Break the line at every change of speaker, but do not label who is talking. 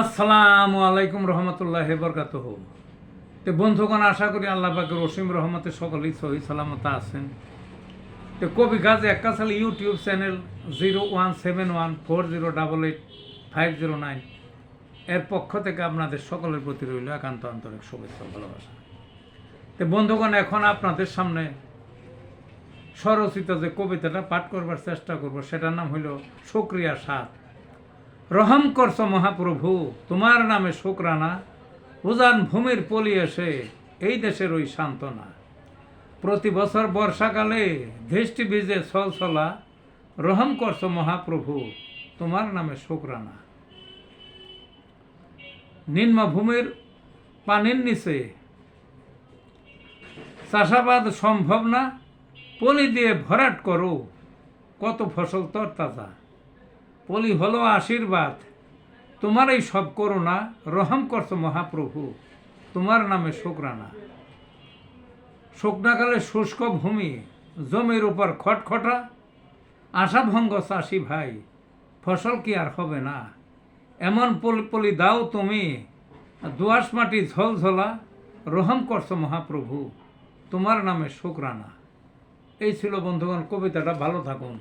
আসসালামু আলাইকুম রহমতুল্লাহ বরকাত তো বন্ধুগণ, আশা করি আল্লাহ পাকের রসিম রহমতে সকলেই সহি সালামত আছেন। তো কবি গাজ একাশাল YouTube channel zero one seven one four zero double eight five zero nine এর পক্ষ থেকে আপনাদের সকলের প্রতি রইল একান্ত আন্তরিক শুভেচ্ছা ভালোবাসা। তো বন্ধুগণ, এখন আপনাদের সামনে স্বরচিত যে কবিতাটা পাঠ করবার চেষ্টা করব, সেটার নাম হইল শুক্রিয়া সাত। রহম করছ মহাপ্রভু, তোমার নামে শুক্রানা। উজান ভূমির পলি এসে এই দেশের ওই সান্ত্বনা। প্রতি বছর বর্ষাকালে দৃষ্টি বীজে ছলছলা। রহম করছ মহাপ্রভু, তোমার নামে শুক্রানা। নিম্নভূমির পানির নিচে চাষাবাদ সম্ভব না। পলি দিয়ে ভরাট করো, কত ফসল তরতাজা। পলি হলো আশীর্বাদ। তোমার এই সব করোনা রহম করছ মহাপ্রভু। তোমার নামে শোকরানা। শোকনাকালে শুষ্ক ভূমি জমির উপর খটখটা। আশাভঙ্গ চাষি ভাই, ফসল কি আর হবে না? এমন পলি পলি দাও তুমি, দোয়াশ মাটি ঝলঝলা রহম করছ মহাপ্রভু। তোমার নামে শোকরানা। এই ছিল বন্ধুগণ, কবিতাটা ভালো থাকুন।